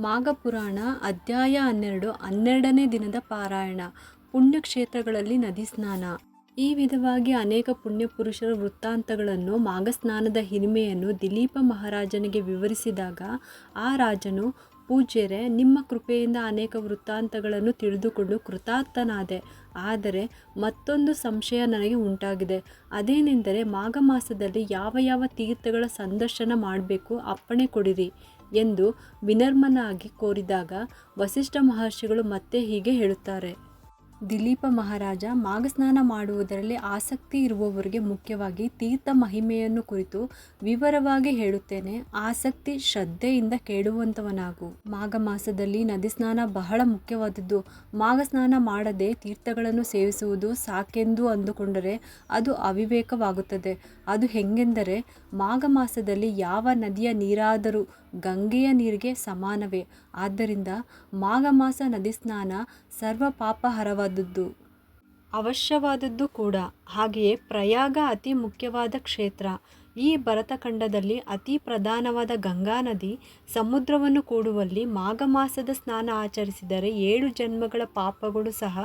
ಮಾಘಪುರಾಣ ಅಧ್ಯಾಯ ಹನ್ನೆರಡು, ಹನ್ನೆರಡನೇ ದಿನದ ಪಾರಾಯಣ. ಪುಣ್ಯಕ್ಷೇತ್ರಗಳಲ್ಲಿ ನದಿ ಸ್ನಾನ. ಈ ವಿಧವಾಗಿ ಅನೇಕ ಪುಣ್ಯಪುರುಷರ ವೃತ್ತಾಂತಗಳನ್ನು, ಮಾಘಸ್ನಾನದ ಹಿರಿಮೆಯನ್ನು ದಿಲೀಪ ಮಹಾರಾಜನಿಗೆ ವಿವರಿಸಿದಾಗ, ಆ ರಾಜನು, ಪೂಜ್ಯರೆ, ನಿಮ್ಮ ಕೃಪೆಯಿಂದ ಅನೇಕ ವೃತ್ತಾಂತಗಳನ್ನು ತಿಳಿದುಕೊಂಡು ಕೃತಾರ್ಥನಾದೆ. ಆದರೆ ಮತ್ತೊಂದು ಸಂಶಯ ನನಗೆ ಉಂಟಾಗಿದೆ. ಅದೇನೆಂದರೆ ಮಾಘ ಮಾಸದಲ್ಲಿ ಯಾವ ಯಾವ ತೀರ್ಥಗಳ ಸಂದರ್ಶನ ಮಾಡಬೇಕು ಅಪ್ಪಣೆ ಕೊಡಿರಿ. ಎಂದು ವಿನಮ್ರನಾಗಿ ಕೋರಿದಾಗ ವಸಿಷ್ಠ ಮಹರ್ಷಿಗಳು ಮತ್ತೆ ಹೀಗೆ ಹೇಳುತ್ತಾರೆ. ದಿಲೀಪ ಮಹಾರಾಜ ಮಾಘಸ್ನಾನ ಮಾಡುವುದರಲ್ಲಿ ಆಸಕ್ತಿ ಇರುವವರಿಗೆ ಮುಖ್ಯವಾಗಿ ತೀರ್ಥ ಮಹಿಮೆಯನ್ನು ಕುರಿತು ವಿವರವಾಗಿ ಹೇಳುತ್ತೇನೆ. ಆಸಕ್ತಿ, ಶ್ರದ್ಧೆಯಿಂದ ಕೇಳುವಂಥವನಾಗು ಮಾಘ ಮಾಸದಲ್ಲಿ ನದಿ ಸ್ನಾನ ಬಹಳ ಮುಖ್ಯವಾದದ್ದು. ಮಾಘ ಸ್ನಾನ ಮಾಡದೆ ತೀರ್ಥಗಳನ್ನು ಸೇವಿಸುವುದು ಸಾಕೆಂದು ಅಂದುಕೊಂಡರೆ ಅದು ಅವಿವೇಕವಾಗುತ್ತದೆ. ಅದು ಹೆಂಗೆಂದರೆ ಮಾಘ ಮಾಸದಲ್ಲಿ ಯಾವ ನದಿಯ ನೀರಾದರೂ ಗಂಗೆಯ ನೀರಿಗೆ ಸಮಾನವೇ. ಆದ್ದರಿಂದ ಮಾಘ ಮಾಸ ನದಿ ಸ್ನಾನ ಸರ್ವ ಪಾಪಹರವಾದದ್ದು ಅವಶ್ಯವಾದದ್ದು ಕೂಡ. ಹಾಗೆಯೇ ಪ್ರಯಾಗ ಅತಿ ಮುಖ್ಯವಾದ ಕ್ಷೇತ್ರ. ಈ ಭರತಖಂಡದಲ್ಲಿ ಅತಿ ಪ್ರಧಾನವಾದ ಗಂಗಾ ನದಿ ಸಮುದ್ರವನ್ನು ಕೂಡುವಲ್ಲಿ ಮಾಘ ಮಾಸದ ಸ್ನಾನ ಆಚರಿಸಿದರೆ ಏಳು ಜನ್ಮಗಳ ಪಾಪಗಳು ಸಹ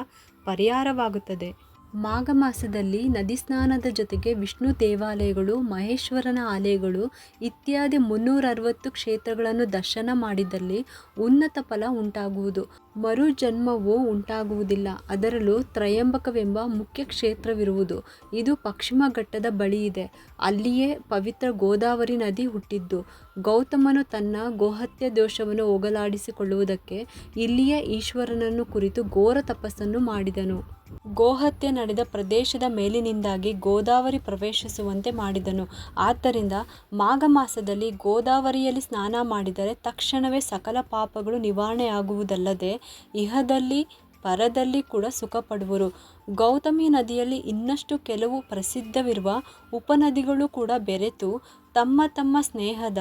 ಪರಿಹಾರವಾಗುತ್ತದೆ. ಮಾಘ ಮಾಸದಲ್ಲಿ ನದಿ ಸ್ನಾನದ ಜೊತೆಗೆ ವಿಷ್ಣು ದೇವಾಲಯಗಳು, ಮಹೇಶ್ವರನ ಆಲಯಗಳು ಇತ್ಯಾದಿ ಮುನ್ನೂರ ಅರವತ್ತು ಕ್ಷೇತ್ರಗಳನ್ನು ದರ್ಶನ ಮಾಡಿದಲ್ಲಿ ಉನ್ನತ ಫಲ ಉಂಟಾಗುವುದು. ಮರು ಜನ್ಮವು ಉಂಟಾಗುವುದಿಲ್ಲ. ಅದರಲ್ಲೂ ತ್ರಯಂಬಕವೆಂಬ ಮುಖ್ಯ ಕ್ಷೇತ್ರವಿರುವುದು. ಇದು ಪಶ್ಚಿಮ ಘಟ್ಟದ ಬಳಿ ಇದೆ ಅಲ್ಲಿಯೇ ಪವಿತ್ರ ಗೋದಾವರಿ ನದಿ ಹುಟ್ಟಿದ್ದು. ಗೌತಮನು ತನ್ನ ಗೋಹತ್ಯೆ ದೋಷವನ್ನು ಹೋಗಲಾಡಿಸಿಕೊಳ್ಳುವುದಕ್ಕೆ ಇಲ್ಲಿಯೇ ಈಶ್ವರನನ್ನು ಕುರಿತು ಘೋರ ತಪಸ್ಸನ್ನು ಮಾಡಿದನು. ಗೋಹತ್ಯೆ ನಡೆದ ಪ್ರದೇಶದ ಮೇಲಿನಿಂದಾಗಿ ಗೋದಾವರಿ ಪ್ರವೇಶಿಸುವಂತೆ ಮಾಡಿದನು. ಆದ್ದರಿಂದ ಮಾಘ ಮಾಸದಲ್ಲಿ ಗೋದಾವರಿಯಲ್ಲಿ ಸ್ನಾನ ಮಾಡಿದರೆ ತಕ್ಷಣವೇ ಸಕಲ ಪಾಪಗಳು ನಿವಾರಣೆಯಾಗುವುದಲ್ಲದೆ ಇಹದಲ್ಲಿ, ಪರದಲ್ಲಿ ಕೂಡ ಸುಖ ಪಡುವರು ಗೌತಮಿ ನದಿಯಲ್ಲಿ ಇನ್ನಷ್ಟು ಕೆಲವು ಪ್ರಸಿದ್ಧವಿರುವ ಉಪನದಿಗಳು ಕೂಡ ಬೆರೆತು ತಮ್ಮ ತಮ್ಮ ಸ್ನೇಹದ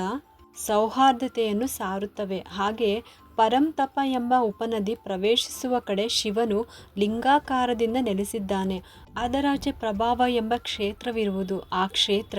ಸೌಹಾರ್ದತೆಯನ್ನು ಸಾರುತ್ತವೆ. ಹಾಗೆಯೇ ಪರಂತಪ ಎಂಬ ಉಪನದಿ ಪ್ರವೇಶಿಸುವ ಕಡೆ ಶಿವನು ಲಿಂಗಾಕಾರದಿಂದ ನೆಲೆಸಿದ್ದಾನೆ. ಅದರಾಚೆ ಪ್ರಭಾವ ಎಂಬ ಕ್ಷೇತ್ರವಿರುವುದು. ಆ ಕ್ಷೇತ್ರ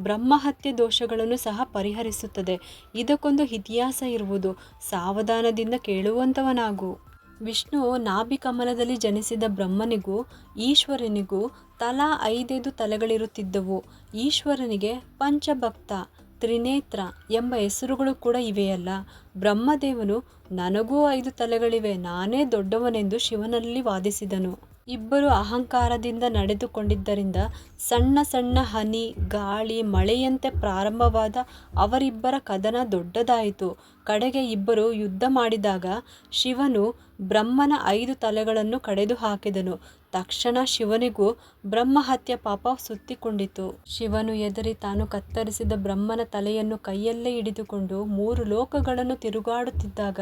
ಬ್ರಹ್ಮಹತ್ಯೆ ದೋಷಗಳನ್ನು ಸಹ ಪರಿಹರಿಸುತ್ತದೆ. ಇದಕ್ಕೊಂದು ಇತಿಹಾಸ ಇರುವುದು. ಸಾವಧಾನದಿಂದ ಕೇಳುವಂಥವನಾಗು ವಿಷ್ಣು ನಾಭಿಕಮಲದಲ್ಲಿ ಜನಿಸಿದ ಬ್ರಹ್ಮನಿಗೂ, ಈಶ್ವರನಿಗೂ ತಲಾ ಐದೈದು ತಲೆಗಳಿರುತ್ತಿದ್ದವು. ಈಶ್ವರನಿಗೆ ಪಂಚಭಕ್ತ. ತ್ರಿನೇತ್ರ ಎಂಬ ಹೆಸರುಗಳು ಕೂಡ ಇವೆಯಲ್ಲ. ಬ್ರಹ್ಮದೇವನು, ನನಗೂ ಐದು ತಲೆಗಳಿವೆ, ನಾನೇ ದೊಡ್ಡವನೆಂದು ಶಿವನಲ್ಲಿ ವಾದಿಸಿದನು. ಇಬ್ಬರು ಅಹಂಕಾರದಿಂದ ನಡೆದುಕೊಂಡಿದ್ದರಿಂದ ಸಣ್ಣ ಸಣ್ಣ ಹನಿ, ಗಾಳಿ, ಮಳೆಯಂತೆ ಪ್ರಾರಂಭವಾದ ಅವರಿಬ್ಬರ ಕದನ ದೊಡ್ಡದಾಯಿತು. ಕಡೆಗೆ ಇಬ್ಬರು ಯುದ್ಧ ಮಾಡಿದಾಗ ಶಿವನು ಬ್ರಹ್ಮನ ಐದು ತಲೆಗಳನ್ನು ಕಡೆದು ಹಾಕಿದನು ತಕ್ಷಣ ಶಿವನಿಗೂ ಬ್ರಹ್ಮಹತ್ಯ ಪಾಪ ಸುತ್ತಿಕೊಂಡಿತು. ಶಿವನು ಎದರಿ ತಾನು ಕತ್ತರಿಸಿದ ಬ್ರಹ್ಮನ ತಲೆಯನ್ನು ಕೈಯಲ್ಲೇ ಹಿಡಿದುಕೊಂಡು ಮೂರು ಲೋಕಗಳನ್ನು ತಿರುಗಾಡುತ್ತಿದ್ದಾಗ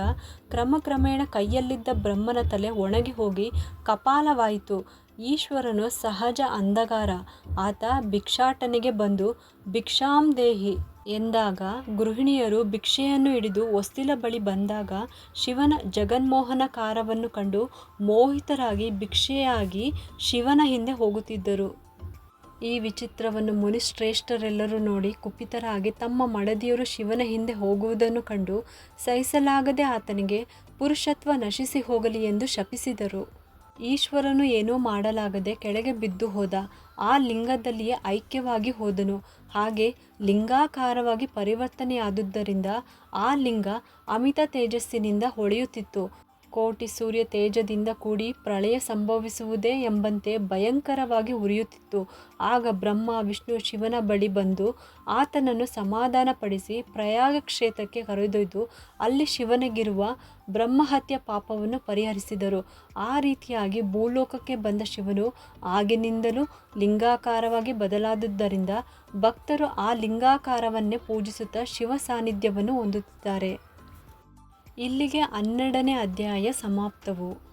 ಕ್ರಮಕ್ರಮೇಣ ಕೈಯಲ್ಲಿದ್ದ ಬ್ರಹ್ಮನ ತಲೆ ಒಣಗಿ ಹೋಗಿ ಕಪಾಲವಾಯಿತು. ಈಶ್ವರನು ಸಹಜ ಅಂಧಗಾರ ಆತ ಭಿಕ್ಷಾಟನೆಗೆ ಬಂದು, ಭಿಕ್ಷಾಂ ದೇಹಿ ಎಂದಾಗ ಗೃಹಿಣಿಯರು ಭಿಕ್ಷೆಯನ್ನು ಹಿಡಿದು ಹೊಸ್ತಿಲ ಬಳಿ ಬಂದಾಗ ಶಿವನ ಜಗನ್ಮೋಹನಕಾರವನ್ನು ಕಂಡು ಮೋಹಿತರಾಗಿ ಭಿಕ್ಷೆಯಾಗಿ ಶಿವನ ಹಿಂದೆ ಹೋಗುತ್ತಿದ್ದರು. ಈ ವಿಚಿತ್ರವನ್ನು ಮುನಿಶ್ರೇಷ್ಠರೆಲ್ಲರೂ ನೋಡಿ ಕುಪಿತರಾಗಿ ತಮ್ಮ ಮಡದಿಯರು ಶಿವನ ಹಿಂದೆ ಹೋಗುವುದನ್ನು ಕಂಡು ಸಹಿಸಲಾಗದೆ ಆತನಿಗೆ ಪುರುಷತ್ವ ನಶಿಸಿ ಹೋಗಲಿ ಎಂದು ಶಪಿಸಿದರು. ಈಶ್ವರನು ಏನೂ ಮಾಡಲಾಗದೆ ಕೆಳಗೆ ಬಿದ್ದು ಹೋದ. ಆ ಲಿಂಗದಲ್ಲಿಯೇ ಐಕ್ಯವಾಗಿ ಹೋದನು. ಹಾಗೆ ಲಿಂಗಾಕಾರವಾಗಿ ಪರಿವರ್ತನೆಯಾದುದರಿಂದ ಆ ಲಿಂಗ ಅಮಿತ ತೇಜಸ್ಸಿನಿಂದ ಹೊಳೆಯುತ್ತಿತ್ತು. ಕೋಟಿ ಸೂರ್ಯ ತೇಜದಿಂದ ಕೂಡಿ ಪ್ರಳಯ ಸಂಭವಿಸುವುದೇ ಎಂಬಂತೆ ಭಯಂಕರವಾಗಿ ಉರಿಯುತ್ತಿತ್ತು. ಆಗ ಬ್ರಹ್ಮ, ವಿಷ್ಣು, ಶಿವನ ಬಳಿ ಬಂದು ಆತನನ್ನು ಸಮಾಧಾನಪಡಿಸಿ ಪ್ರಯಾಗ ಕ್ಷೇತ್ರಕ್ಕೆ ಕರೆದೊಯ್ದು ಅಲ್ಲಿ ಶಿವನಿಗಿರುವ ಬ್ರಹ್ಮಹತ್ಯ ಪಾಪವನ್ನು ಪರಿಹರಿಸಿದರು. ಆ ರೀತಿಯಾಗಿ ಭೂಲೋಕಕ್ಕೆ ಬಂದ ಶಿವನು ಆಗಿನಿಂದಲೂ ಲಿಂಗಾಕಾರವಾಗಿ ಬದಲಾದುದರಿಂದ ಭಕ್ತರು ಆ ಲಿಂಗಾಕಾರವನ್ನೇ ಪೂಜಿಸುತ್ತಾ ಶಿವ ಸಾನ್ನಿಧ್ಯವನ್ನು ಹೊಂದುತ್ತಾರೆ ಇಲ್ಲಿಗೆ ಹನ್ನೆರಡನೇ ಅಧ್ಯಾಯ ಸಮಾಪ್ತವು.